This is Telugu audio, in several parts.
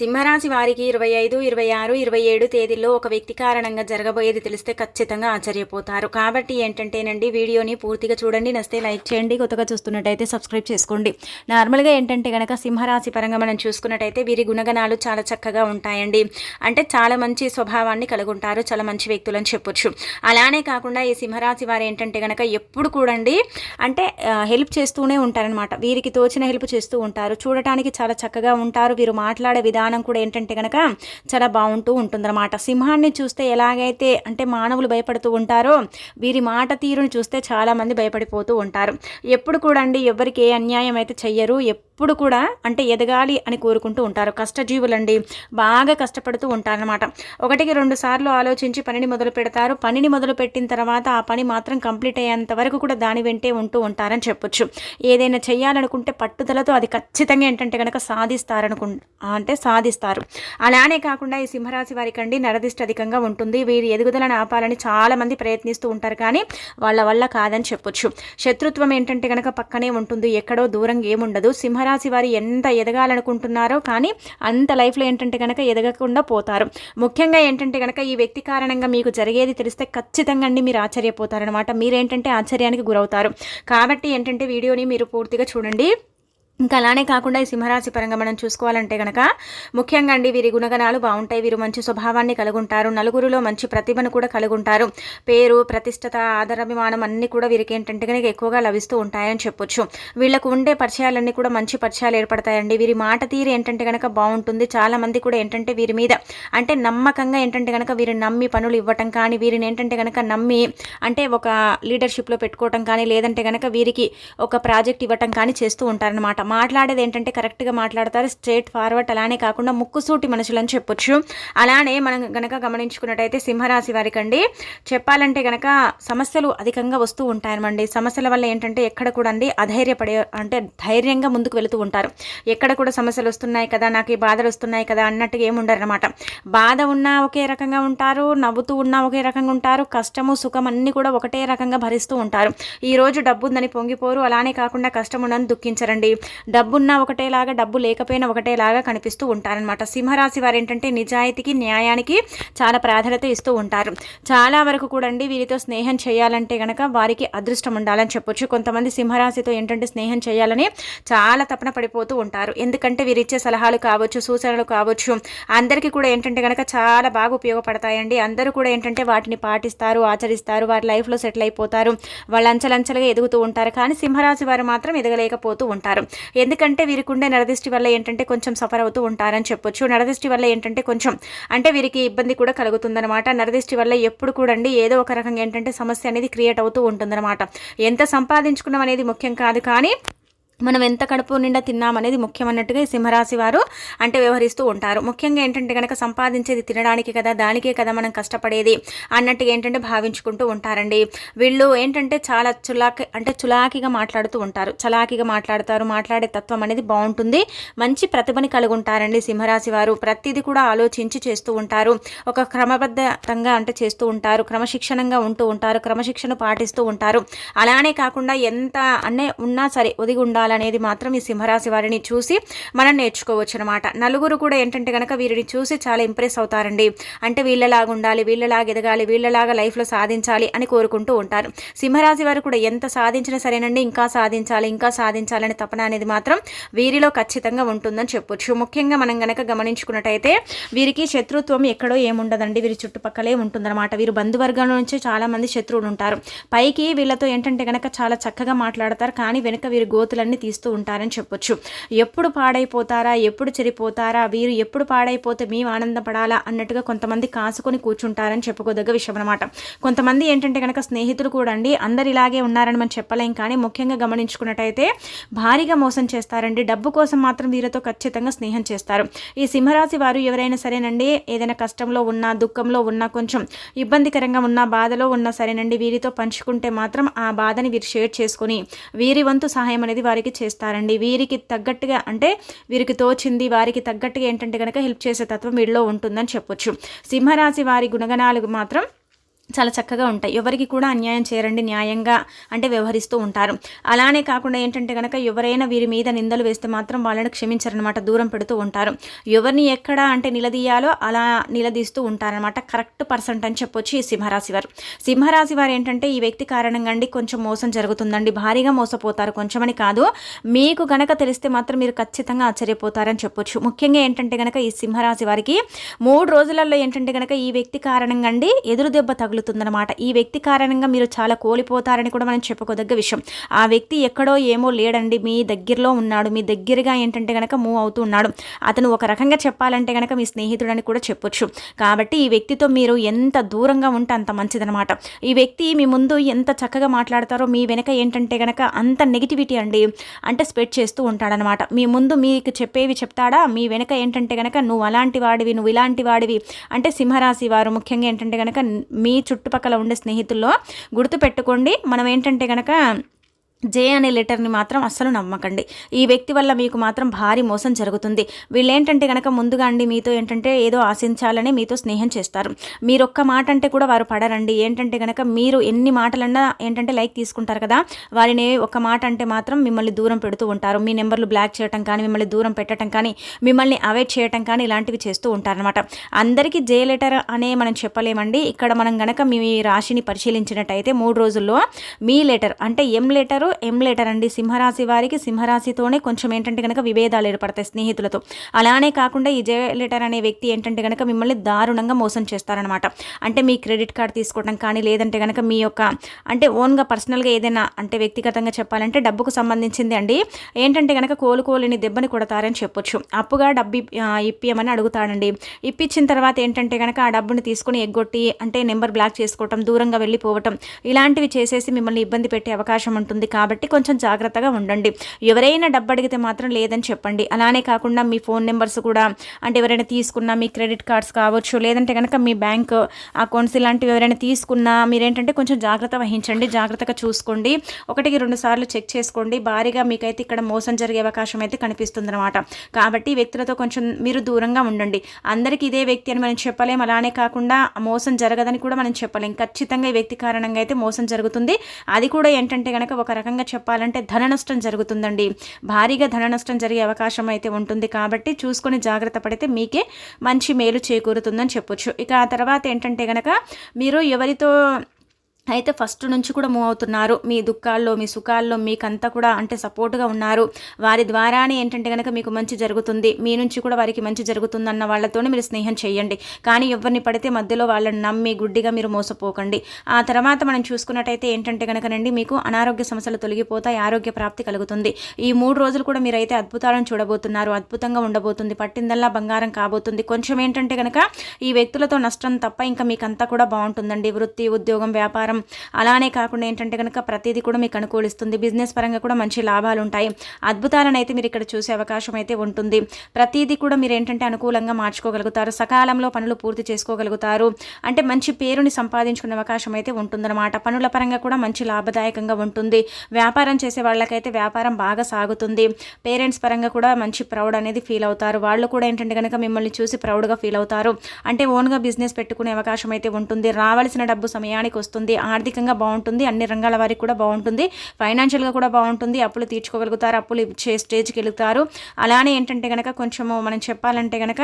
సింహరాశి వారికి ఇరవై ఐదు ఇరవై ఆరు ఇరవై ఏడు తేదీల్లో ఒక వ్యక్తి కారణంగా జరగబోయేది తెలిస్తే ఖచ్చితంగా ఆశ్చర్యపోతారు. కాబట్టి ఏంటంటేనండి వీడియోని పూర్తిగా చూడండి నస్తే లైక్ చేయండి కొత్తగా చూస్తున్నట్టయితే సబ్స్క్రైబ్ చేసుకోండి. నార్మల్గా ఏంటంటే కనుక సింహరాశి పరంగా మనం చూసుకున్నట్టయితే వీరి గుణగణాలు చాలా చక్కగా ఉంటాయండి. అంటే చాలా మంచి స్వభావాన్ని కలుగుంటారు చాలా మంచి వ్యక్తులని చెప్పొచ్చు. అలానే కాకుండా ఈ సింహరాశి వారు ఏంటంటే కనుక ఎప్పుడు కూడండి అంటే హెల్ప్ చేస్తూనే ఉంటారనమాట వీరికి తోచిన హెల్ప్ చేస్తూ ఉంటారు. చూడటానికి చాలా చక్కగా ఉంటారు. వీరు మాట్లాడే విధానం కూడా ఏంటంటే కనుక చాలా బాగుంటూ ఉంటుందన్నమాట. సింహాన్ని చూస్తే ఎలాగైతే అంటే మానవులు భయపడుతూ ఉంటారో వీరి మాట తీరును చూస్తే చాలామంది భయపడిపోతూ ఉంటారు. ఎప్పుడు కూడా అండి ఎవరికి ఏ అన్యాయం అయితే చెయ్యరు ఎప్పుడు కూడా అంటే ఎదగాలి అని కోరుకుంటూ ఉంటారు. కష్టజీవులండి బాగా కష్టపడుతూ ఉంటారనమాట ఒకటికి రెండు సార్లు ఆలోచించి పనిని మొదలు పెడతారు. పనిని మొదలు పెట్టిన తర్వాత ఆ పని మాత్రం కంప్లీట్ అయ్యేంత వరకు కూడా దాని వెంటే ఉంటూ ఉంటారని చెప్పొచ్చు. ఏదైనా చేయాలనుకుంటే పట్టుదలతో అది ఖచ్చితంగా ఏంటంటే కనుక సాధిస్తారనుకు అంటే సాధిస్తారు అలానే కాకుండా ఈ సింహరాశి వారికి అండి నరదిష్ట అధికంగా ఉంటుంది. వీరి ఎదుగుదలను ఆపాలని చాలామంది ప్రయత్నిస్తూ ఉంటారు కానీ వాళ్ళ వల్ల కాదని చెప్పొచ్చు. శత్రుత్వం ఏంటంటే కనుక పక్కనే ఉంటుంది. ఎక్కడో దూరం ఏముండదు. సింహరాశి వారి ఎంత ఎదగాలనుకుంటున్నారో కానీ అంత లైఫ్లో ఏంటంటే కనుక ఎదగకుండా పోతారు. ముఖ్యంగా ఏంటంటే కనుక ఈ వ్యక్తి కారణంగా మీకు జరిగేది తెలిస్తే ఖచ్చితంగా అండి మీరు ఆశ్చర్యపోతారనమాట మీరేంటంటే ఆశ్చర్యానికి గురవుతారు. కాబట్టి ఏంటంటే వీడియోని మీరు పూర్తిగా చూడండి. ఇంకా అలానే కాకుండా ఈ సింహరాశి పరంగా మనం చూసుకోవాలంటే కనుక ముఖ్యంగా అండి వీరి గుణగణాలు బాగుంటాయి వీరు మంచి స్వభావాన్ని కలుగుంటారు నలుగురిలో మంచి ప్రతిభను కూడా కలుగుంటారు. పేరు ప్రతిష్టత ఆదరాభిమానం అన్నీ కూడా వీరికి ఏంటంటే కనుక ఎక్కువగా లభిస్తూ ఉంటాయని చెప్పొచ్చు. వీళ్ళకు ఉండే పరిచయాలన్నీ కూడా మంచి పరిచయాలు ఏర్పడతాయండి. వీరి మాట తీరు ఏంటంటే కనుక బాగుంటుంది. చాలా మంది కూడా ఏంటంటే వీరి మీద అంటే నమ్మకంగా ఏంటంటే కనుక వీరిని నమ్మి పనులు ఇవ్వటం కానీ వీరిని ఏంటంటే కనుక నమ్మి అంటే ఒక లీడర్షిప్లో పెట్టుకోవటం కానీ లేదంటే కనుక వీరికి ఒక ప్రాజెక్ట్ ఇవ్వటం కానీ చేస్తూ ఉంటారనమాట మాట్లాడేది ఏంటంటే కరెక్ట్గా మాట్లాడతారు స్ట్రేట్ ఫార్వర్డ్ అలానే కాకుండా ముక్కుసూటి మనుషులని చెప్పొచ్చు. అలానే మనం గనక గమనించుకున్నట్టయితే సింహరాశి వారికి అండి చెప్పాలంటే గనక సమస్యలు అధికంగా వస్తూ ఉంటాయనమండి సమస్యల వల్ల ఏంటంటే ఎక్కడ కూడా అండి అధైర్యపడే అంటే ధైర్యంగా ముందుకు వెళుతూ ఉంటారు. ఎక్కడ కూడా సమస్యలు వస్తున్నాయి కదా నాకు ఈ బాధలు వస్తున్నాయి కదా అన్నట్టుగా ఏముండరనమాట బాధ ఉన్నా ఒకే రకంగా ఉంటారు నవ్వుతూ ఉన్నా ఒకే రకంగా ఉంటారు కష్టము సుఖం అన్నీ కూడా ఒకటే రకంగా భరిస్తూ ఉంటారు. ఈ రోజు డబ్బు ఉందని పొంగిపోరు అలానే కాకుండా కష్టం ఉండని దుఃఖించరండి. డబ్బున్నా ఒకటేలాగా డబ్బు లేకపోయినా ఒకటేలాగా కనిపిస్తూ ఉంటారనమాట సింహరాశి వారు ఏంటంటే నిజాయితీకి న్యాయానికి చాలా ప్రాధాన్యత ఇస్తూ ఉంటారు. చాలా వరకు కూడా అండి వీరితో స్నేహం చేయాలంటే కనుక వారికి అదృష్టం ఉండాలని చెప్పొచ్చు. కొంతమంది సింహరాశితో ఏంటంటే స్నేహం చేయాలని చాలా తపన పడిపోతూ ఉంటారు. ఎందుకంటే వీరు ఇచ్చే సలహాలు కావచ్చు సూచనలు కావచ్చు అందరికీ కూడా ఏంటంటే కనుక చాలా బాగా ఉపయోగపడతాయండి. అందరూ కూడా ఏంటంటే వాటిని పాటిస్తారు ఆచరిస్తారు వారి లైఫ్లో సెటిల్ అయిపోతారు వాళ్ళు అంచలంచలుగా ఎదుగుతూ ఉంటారు. కానీ సింహరాశి వారు మాత్రం ఎదగలేకపోతూ ఉంటారు. ఎందుకంటే వీరికి ఉండే వల్ల ఏంటంటే కొంచెం సఫర్ అవుతూ ఉంటారని చెప్పొచ్చు. నరదిష్టి వల్ల ఏంటంటే కొంచెం అంటే వీరికి ఇబ్బంది కూడా కలుగుతుందనమాట నరదిష్టి వల్ల ఎప్పుడు కూడా అండి ఏదో ఒక రకంగా ఏంటంటే సమస్య అనేది క్రియేట్ అవుతూ ఉంటుందన్నమాట. ఎంత సంపాదించుకున్నాం అనేది ముఖ్యం కాదు కానీ మనం ఎంత కడుపు నిండా తిన్నామనేది ముఖ్యమన్నట్టుగా ఈ సింహరాశి వారు అంటే వ్యవహరిస్తూ ఉంటారు. ముఖ్యంగా ఏంటంటే కనుక సంపాదించేది తినడానికి కదా దానికే కదా మనం కష్టపడేది అన్నట్టుగా ఏంటంటే భావించుకుంటూ ఉంటారండి. వీళ్ళు ఏంటంటే చాలా చులాకి అంటే చులాకిగా మాట్లాడుతూ ఉంటారు. చలాకిగా మాట్లాడతారు. మాట్లాడే తత్వం అనేది బాగుంటుంది. మంచి ప్రతిభని కలిగి ఉంటారండి సింహరాశి వారు. ప్రతిదీ కూడా ఆలోచించి చేస్తూ ఉంటారు. ఒక క్రమబద్ధంగా అంటే చేస్తూ ఉంటారు. క్రమశిక్షణంగా ఉంటూ ఉంటారు. క్రమశిక్షణ పాటిస్తూ ఉంటారు. అలానే కాకుండా ఎంత అనే ఉన్నా సరే ఒదిగి ఉండాలి అనేది మాత్రం ఈ సింహరాశి వారిని చూసి మనం నేర్చుకోవచ్చు అనమాట నలుగురు కూడా ఏంటంటే కనుక వీరిని చూసి చాలా ఇంప్రెస్ అవుతారండి. అంటే వీళ్ళలాగా ఉండాలి వీళ్ళలాగా ఎదగాలి వీళ్ళలాగా లైఫ్లో సాధించాలి అని కోరుకుంటూ ఉంటారు. సింహరాశి వారు కూడా ఎంత సాధించినా సరేనండి ఇంకా సాధించాలి ఇంకా సాధించాలనే తపన అనేది మాత్రం వీరిలో ఖచ్చితంగా ఉంటుందని చెప్పొచ్చు. ముఖ్యంగా మనం గనక గమనించుకున్నట్టయితే వీరికి శత్రుత్వం ఎక్కడో ఏముండదండి. వీరి చుట్టుపక్కలే ఉంటుందన్నమాట. వీరు బంధువర్గం నుంచి చాలామంది శత్రువులు ఉంటారు పైకి వీళ్ళతో ఏంటంటే కనుక చాలా చక్కగా మాట్లాడతారు. కానీ వెనుక వీరి గోతులన్నీ తీస్తూ ఉంటారని చెప్పొచ్చు. ఎప్పుడు పాడైపోతారా? ఎప్పుడు చెడిపోతారా? వీరు ఎప్పుడు పాడైపోతే మేము ఆనందపడాలా? అన్నట్టుగా కొంతమంది కాసుకొని కూర్చుంటారని చెప్పుకోదగ్గ విషయం అనమాట కొంతమంది ఏంటంటే కనుక స్నేహితులు కూడా అండి అందరు ఇలాగే ఉన్నారని మనం చెప్పలేం కానీ ముఖ్యంగా గమనించుకున్నట్టయితే భారీగా మోసం చేస్తారండి. డబ్బు కోసం మాత్రం వీరితో ఖచ్చితంగా స్నేహం చేస్తారు. ఈ సింహరాశి వారు ఎవరైనా సరేనండి ఏదైనా కష్టంలో ఉన్నా దుఃఖంలో ఉన్నా కొంచెం ఇబ్బందికరంగా ఉన్న బాధలో ఉన్నా సరేనండి వీరితో పంచుకుంటే మాత్రం ఆ బాధని వీరు షేర్ చేసుకొని వీరి వంతు సహాయం అనేది వారికి చేస్తారండి. వీరికి తగ్గట్టుగా అంటే వీరికి తోచింది వారికి తగ్గట్టుగా ఏంటంటే కనుక హెల్ప్ చేసే తత్వం వీడిలో ఉంటుందని చెప్పొచ్చు. సింహరాశి వారి గుణగణాలు మాత్రం చాలా చక్కగా ఉంటాయి. ఎవరికి కూడా అన్యాయం చేయరండి న్యాయంగా అంటే వ్యవహరిస్తూ ఉంటారు. అలానే కాకుండా ఏంటంటే కనుక ఎవరైనా వీరి మీద నిందలు వేస్తే మాత్రం వాళ్ళని క్షమించారనమాట దూరం పెడుతూ ఉంటారు. ఎవరిని ఎక్కడ అంటే నిలదీయాలో అలా నిలదీస్తూ ఉంటారనమాట కరెక్ట్ పర్సెంట్ అని చెప్పొచ్చు ఈ సింహరాశి వారు. సింహరాశి వారు ఏంటంటే ఈ వ్యక్తి కారణంగా అండి కొంచెం మోసం జరుగుతుందండి. భారీగా మోసపోతారు కొంచెమని కాదు. మీకు గనక తెలిస్తే మాత్రం మీరు ఖచ్చితంగా ఆశ్చర్యపోతారని చెప్పొచ్చు. ముఖ్యంగా ఏంటంటే గనక ఈ సింహరాశి వారికి మూడు రోజులలో ఏంటంటే గనక ఈ వ్యక్తి కారణంగా అండి ఎదురు దెబ్బ తగులు తగులుతుందన్నమాట. ఈ వ్యక్తి కారణంగా మీరు చాలా కోల్పోతారని కూడా మనం చెప్పుకోదగ్గ విషయం. ఆ వ్యక్తి ఎక్కడో ఏమో లేడండి మీ దగ్గరలో ఉన్నాడు. మీ దగ్గరగా ఏంటంటే గనక మూవ్ అవుతూ ఉన్నాడు. అతను ఒక రకంగా చెప్పాలంటే గనక మీ స్నేహితుడని కూడా చెప్పొచ్చు. కాబట్టి ఈ వ్యక్తితో మీరు ఎంత దూరంగా ఉంటే అంత మంచిదనమాట ఈ వ్యక్తి మీ ముందు ఎంత చక్కగా మాట్లాడతారో మీ వెనక ఏంటంటే గనక అంత నెగిటివిటీ అండి అంటే స్ప్రెడ్ చేస్తూ ఉంటాడనమాట మీ ముందు మీకు చెప్పేవి చెప్తాడా? మీ వెనక ఏంటంటే గనక నువ్వు అలాంటి వాడివి నువ్వు ఇలాంటి వాడివి అంటే సింహరాశి వారు ముఖ్యంగా ఏంటంటే గనక మీ చుట్టుపక్కల ఉండే స్నేహితుల్లో గుర్తుపెట్టుకోండి. మనం ఏంటంటే గనక జే అనే లెటర్ని మాత్రం అస్సలు నమ్మకండి. ఈ వ్యక్తి వల్ల మీకు మాత్రం భారీ మోసం జరుగుతుంది. వీళ్ళు ఏంటంటే కనుక ముందుగా అండి మీతో ఏంటంటే ఏదో ఆశించాలని మీతో స్నేహం చేస్తారు. మీరు ఒక్క మాట అంటే కూడా వారు పడరండి. ఏంటంటే కనుక మీరు ఎన్ని మాటలన్నా ఏంటంటే లైక్ తీసుకుంటారు కదా వారిని ఒక మాట అంటే మాత్రం మిమ్మల్ని దూరం పెడుతూ ఉంటారు. మీ నెంబర్లు బ్లాక్ చేయటం కానీ మిమ్మల్ని దూరం పెట్టడం కానీ మిమ్మల్ని అవాయిడ్ చేయటం కానీ ఇలాంటివి చేస్తూ ఉంటారనమాట అందరికీ జే లెటర్ అనే మనం చెప్పలేమండి. ఇక్కడ మనం గనక మీ రాశిని పరిశీలించినట్టయితే మూడు రోజుల్లో మీ లెటర్ అంటే ఎం లెటరు ఎం లెటర్ అండి. సింహరాశి వారికి సింహరాశితోనే కొంచెం ఏంటంటే కనుక విభేదాలు ఏర్పడతాయి స్నేహితులతో. అలానే కాకుండా ఈ జే లెటర్ అనే వ్యక్తి ఏంటంటే కనుక మిమ్మల్ని దారుణంగా మోసం చేస్తారనమాట అంటే మీ క్రెడిట్ కార్డ్ తీసుకోవడం కానీ లేదంటే కనుక మీ యొక్క అంటే ఓన్గా పర్సనల్గా ఏదైనా అంటే వ్యక్తిగతంగా చెప్పాలంటే డబ్బుకు సంబంధించింది అండి. ఏంటంటే కనుక కోలుకోలేని దెబ్బని కొడతారని చెప్పొచ్చు. అప్పుగా డబ్బు ఇప్పియమని అడుగుతాడండి. ఇప్పించిన తర్వాత ఏంటంటే కనుక ఆ డబ్బుని తీసుకుని ఎగ్గొట్టి అంటే నెంబర్ బ్లాక్ చేసుకోవటం దూరంగా వెళ్ళిపోవటం ఇలాంటివి చేసేసి మిమ్మల్ని ఇబ్బంది పెట్టే అవకాశం ఉంటుంది. కాబట్టి కొంచెం జాగ్రత్తగా ఉండండి. ఎవరైనా డబ్బు అడిగితే మాత్రం లేదని చెప్పండి. అలానే కాకుండా మీ ఫోన్ నెంబర్స్ కూడా అంటే ఎవరైనా తీసుకున్నా మీ క్రెడిట్ కార్డ్స్ కావచ్చు లేదంటే కనుక మీ బ్యాంక్ అకౌంట్స్ ఇలాంటివి ఎవరైనా తీసుకున్నా మీరేంటంటే కొంచెం జాగ్రత్త వహించండి జాగ్రత్తగా చూసుకోండి. ఒకటికి రెండు సార్లు చెక్ చేసుకోండి. భారీగా మీకైతే ఇక్కడ మోసం జరిగే అవకాశం అయితే కనిపిస్తుందన్నమాట. కాబట్టి వ్యక్తులతో కొంచెం మీరు దూరంగా ఉండండి. అందరికీ ఇదే వ్యక్తి అని మనం చెప్పలేం. అలానే కాకుండా మోసం జరగదని కూడా మనం చెప్పలేం. ఖచ్చితంగా ఈ వ్యక్తి కారణంగా అయితే మోసం జరుగుతుంది. అది కూడా ఏంటంటే కనుక ఒక రకంగా రకంగా చెప్పాలంటే ధన నష్టం జరుగుతుందండి. భారీగా ధన నష్టం జరిగే అవకాశం అయితే ఉంటుంది. కాబట్టి చూసుకొని జాగ్రత్త పడితే మీకే మంచి మేలు చేకూరుతుందని చెప్పొచ్చు. ఇక ఆ తర్వాత ఏంటంటే కనుక మీరు ఎవరితో అయితే ఫస్ట్ నుంచి కూడా మూవ్ అవుతున్నారు. మీ దుఃఖాల్లో మీ సుఖాల్లో మీకంతా కూడా అంటే సపోర్ట్గా ఉన్నారు. వారి ద్వారానే ఏంటంటే కనుక మీకు మంచి జరుగుతుంది. మీ నుంచి కూడా వారికి మంచి జరుగుతుందన్న వాళ్ళతోనే మీరు స్నేహం చేయండి. కానీ ఎవరిని పడితే మధ్యలో వాళ్ళని నమ్మి గుడ్డిగా మీరు మోసపోకండి. ఆ తర్వాత మనం చూసుకున్నట్టయితే ఏంటంటే కనుకనండి మీకు అనారోగ్య సమస్యలు తొలగిపోతాయి ఆరోగ్య ప్రాప్తి కలుగుతుంది. ఈ మూడు రోజులు కూడా మీరైతే అద్భుతాలను చూడబోతున్నారు. అద్భుతంగా ఉండబోతుంది. పట్టిందల్లా బంగారం కాబోతుంది. కొంచెం ఏంటంటే కనుక ఈ వ్యక్తులతో నష్టం తప్ప ఇంకా మీకంతా కూడా బాగుంటుందండి. వృత్తి ఉద్యోగం వ్యాపారం వ్యాపారం. అలానే కాకుండా ఏంటంటే కనుక ప్రతిదీ కూడా మీకు అనుకూలిస్తుంది. బిజినెస్ పరంగా కూడా మంచి లాభాలు ఉంటాయి అద్భుతాలను అయితే మీరు ఇక్కడ చూసే అవకాశం అయితే ఉంటుంది. ప్రతిదీ కూడా మీరు ఏంటంటే అనుకూలంగా మార్చుకోగలుగుతారు. సకాలంలో పనులు పూర్తి చేసుకోగలుగుతారు. అంటే మంచి పేరుని సంపాదించుకునే అవకాశం అయితే ఉంటుందన్నమాట. పనుల పరంగా కూడా మంచి లాభదాయకంగా ఉంటుంది. వ్యాపారం చేసే వాళ్ళకైతే వ్యాపారం బాగా సాగుతుంది. పేరెంట్స్ పరంగా కూడా మంచి ప్రౌడ్ అనేది ఫీల్ అవుతారు. వాళ్ళు కూడా ఏంటంటే కనుక మిమ్మల్ని చూసి ప్రౌడ్గా ఫీల్ అవుతారు. అంటే ఓన్గా బిజినెస్ పెట్టుకునే అవకాశం అయితే ఉంటుంది. రావాల్సిన డబ్బు సమయానికి వస్తుంది. ఆర్థికంగా బాగుంటుంది అన్ని రంగాల వారికి కూడా బాగుంటుంది ఫైనాన్షియల్గా కూడా బాగుంటుంది అప్పులు తీర్చుకోగలుగుతారు అప్పులు ఇచ్చే స్టేజ్కి వెళుతారు. అలానే ఏంటంటే కనుక కొంచెము మనం చెప్పాలంటే కనుక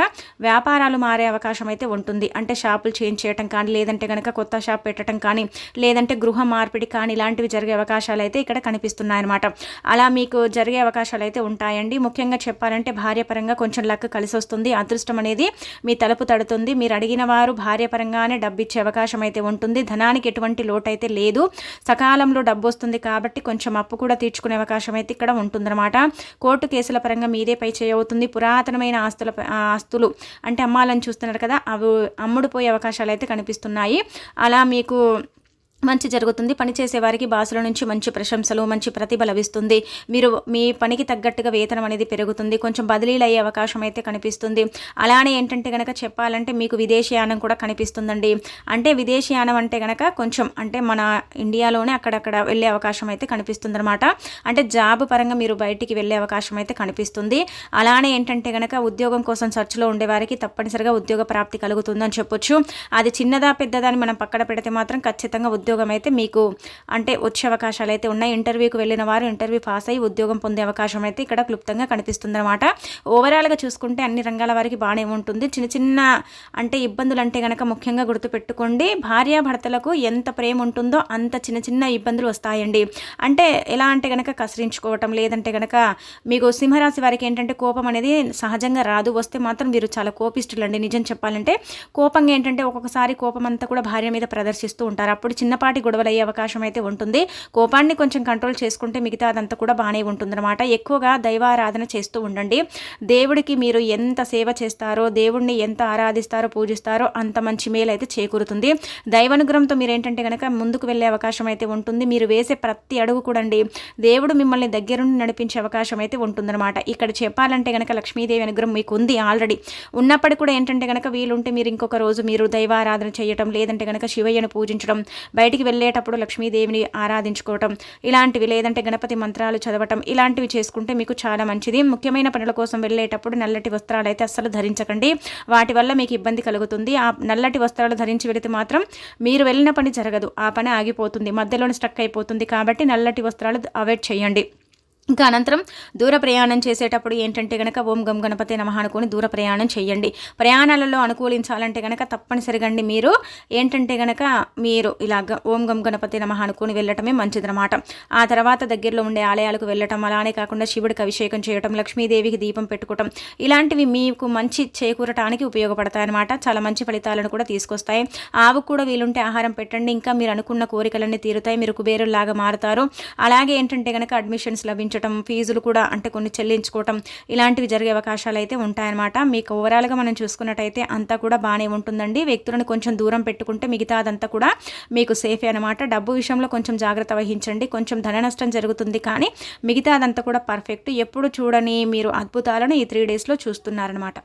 వ్యాపారాలు మారే అవకాశం అయితే ఉంటుంది. అంటే షాపులు చేంజ్ చేయటం కానీ లేదంటే కనుక కొత్త షాప్ పెట్టడం కానీ లేదంటే గృహ మార్పిడి కానీ ఇలాంటివి జరిగే అవకాశాలు అయితే ఇక్కడ కనిపిస్తున్నాయి అనమాట అలా మీకు జరిగే అవకాశాలు అయితే ఉంటాయండి. ముఖ్యంగా చెప్పాలంటే భార్యపరంగా కొంచెం లక్ కలిసి వస్తుంది అదృష్టం అనేది మీ తలుపు తడుతుంది. మీరు అడిగిన వారు భార్యపరంగానే డబ్బు ఇచ్చే అవకాశం అయితే ఉంటుంది. ధనానికి ఎటువంటి లోటు అయితే లేదు. సకాలంలో డబ్బు వస్తుంది కాబట్టి కొంచెం అప్పు కూడా తీర్చుకునే అవకాశం అయితే ఇక్కడ ఉంటుందన్నమాట. కోర్టు కేసుల పరంగా మీదే పై చేయవుతుంది పురాతనమైన ఆస్తుల ఆస్తులు అంటే అమ్మాలని చూస్తున్నారు కదా అవి అమ్ముడు పోయే అవకాశాలు అయితే కనిపిస్తున్నాయి. అలా మీకు మంచి జరుగుతుంది. పని చేసేవారికి బాసుల నుంచి మంచి ప్రశంసలు మంచి ప్రతిభ లభిస్తుంది. మీరు మీ పనికి తగ్గట్టుగా వేతనం అనేది పెరుగుతుంది. కొంచెం బదిలీలు అయ్యే అవకాశం అయితే కనిపిస్తుంది. అలానే ఏంటంటే కనుక చెప్పాలంటే మీకు విదేశీయానం కూడా కనిపిస్తుందండి. అంటే విదేశీయానం అంటే కనుక కొంచెం అంటే మన ఇండియాలోనే అక్కడక్కడ వెళ్ళే అవకాశం అయితే కనిపిస్తుంది అనమాట అంటే జాబ్ పరంగా మీరు బయటికి వెళ్ళే అవకాశం అయితే కనిపిస్తుంది. అలానే ఏంటంటే కనుక ఉద్యోగం కోసం సర్చ్లో ఉండేవారికి తప్పనిసరిగా ఉద్యోగ ప్రాప్తి కలుగుతుందని చెప్పొచ్చు. అది చిన్నదా పెద్దదా అని మనం పక్కన పెడితే మాత్రం ఖచ్చితంగా ఉద్యోగం అయితే మీకు అంటే వచ్చే అవకాశాలు అయితే ఉన్నాయి. ఇంటర్వ్యూకి వెళ్ళిన వారు ఇంటర్వ్యూ పాస్ అయ్యి ఉద్యోగం పొందే అవకాశం అయితే ఇక్కడ క్లుప్తంగా కనిపిస్తుందన్నమాట. ఓవరాల్గా చూసుకుంటే అన్ని రంగాల వారికి బాగానే ఉంటుంది. చిన్న చిన్న అంటే ఇబ్బందులు అంటే కనుక ముఖ్యంగా గుర్తుపెట్టుకోండి. భార్యాభర్తలకు ఎంత ప్రేమ ఉంటుందో అంత చిన్న చిన్న ఇబ్బందులు వస్తాయండి. అంటే ఎలా అంటే కనుక కసరించుకోవటం లేదంటే కనుక మీకు సింహరాశి వారికి ఏంటంటే కోపం అనేది సహజంగా రాదు. వస్తే మాత్రం మీరు చాలా కోపిస్తులండి నిజం చెప్పాలంటే కోపంగా ఏంటంటే ఒక్కొక్కసారి కోపం అంతా కూడా భార్య మీద ప్రదర్శిస్తూ ఉంటారు. అప్పుడు చిన్న చిన్నపాటి గొడవలయ్యే అవకాశం అయితే ఉంటుంది. కోపాన్ని కొంచెం కంట్రోల్ చేసుకుంటే మిగతా అదంతా కూడా బాగానే ఉంటుందన్నమాట. ఎక్కువగా దైవారాధన చేస్తూ ఉండండి. దేవుడికి మీరు ఎంత సేవ చేస్తారో దేవుడిని ఎంత ఆరాధిస్తారో పూజిస్తారో అంత మంచి మేలు అయితే చేకూరుతుంది. దైవానుగ్రహంతో మీరు ఏంటంటే కనుక ముందుకు వెళ్ళే అవకాశం అయితే ఉంటుంది. మీరు వేసే ప్రతి అడుగు కూడా దేవుడు మిమ్మల్ని దగ్గరుండి నడిపించే అవకాశం అయితే ఉంటుందన్నమాట. ఇక్కడ చెప్పాలంటే కనుక లక్ష్మీదేవి అనుగ్రహం మీకు ఉంది ఆల్రెడీ. ఉన్నప్పటికీ కూడా ఏంటంటే కనుక వీలుంటే మీరు ఇంకొక రోజు మీరు దైవారాధన చేయటం లేదంటే కనుక శివయ్యను పూజించడం బయటికి వెళ్ళేటప్పుడు లక్ష్మీదేవిని ఆరాధించుకోవటం ఇలాంటివి లేదంటే గణపతి మంత్రాలు చదవటం ఇలాంటివి చేసుకుంటే మీకు చాలా మంచిది. ముఖ్యమైన పనుల కోసం వెళ్ళేటప్పుడు నల్లటి వస్త్రాలు అయితే అస్సలు ధరించకండి. వాటి వల్ల మీకు ఇబ్బంది కలుగుతుంది. ఆ నల్లటి వస్త్రాలు ధరించి వెళితే మాత్రం మీరు వెళ్ళిన పని జరగదు. ఆ పని ఆగిపోతుంది. మధ్యలోనే స్ట్రక్ అయిపోతుంది కాబట్టి నల్లటి వస్త్రాలు అవాయిడ్ చేయండి. ఇంకా అనంతరం దూర ప్రయాణం చేసేటప్పుడు ఏంటంటే కనుక ఓం గం గణపతి నమహ అనుకుని దూర ప్రయాణం చేయండి. ప్రయాణాలలో అనుకూలించాలంటే కనుక తప్పనిసరిగా మీరు ఏంటంటే కనుక మీరు ఇలాగ ఓం గం గణపతి నమహ అనుకుని వెళ్ళటమే మంచిదనమాట ఆ తర్వాత దగ్గరలో ఉండే ఆలయాలకు వెళ్ళటం అలానే కాకుండా శివుడికి అభిషేకం చేయటం లక్ష్మీదేవికి దీపం పెట్టుకోవటం ఇలాంటివి మీకు మంచి చేకూరటానికి ఉపయోగపడతాయన్నమాట. చాలా మంచి ఫలితాలను కూడా తీసుకొస్తాయి. ఆవు కూడా వీలుంటే ఆహారం పెట్టండి. ఇంకా మీరు అనుకున్న కోరికలన్నీ తీరుతాయి. మీరు కుబేరులాగా మారుతారు. అలాగే ఏంటంటే కనుక అడ్మిషన్స్ లభించడం చెల్లించడం ఫీజులు కూడా అంటే కొన్ని చెల్లించుకోవటం ఇలాంటివి జరిగే అవకాశాలు అయితే ఉంటాయన్నమాట. మీకు ఓవరాల్గా మనం చూసుకున్నట్టయితే అంతా కూడా బాగానే ఉంటుందండి. వ్యక్తులను కొంచెం దూరం పెట్టుకుంటే మిగతా అదంతా కూడా మీకు సేఫే అనమాట డబ్బు విషయంలో కొంచెం జాగ్రత్త వహించండి. కొంచెం ధన నష్టం జరుగుతుంది కానీ మిగతా అదంతా కూడా పర్ఫెక్ట్ ఎప్పుడు చూడని మీరు అద్భుతాలను ఈ త్రీ డేస్లో చూస్తున్నారనమాట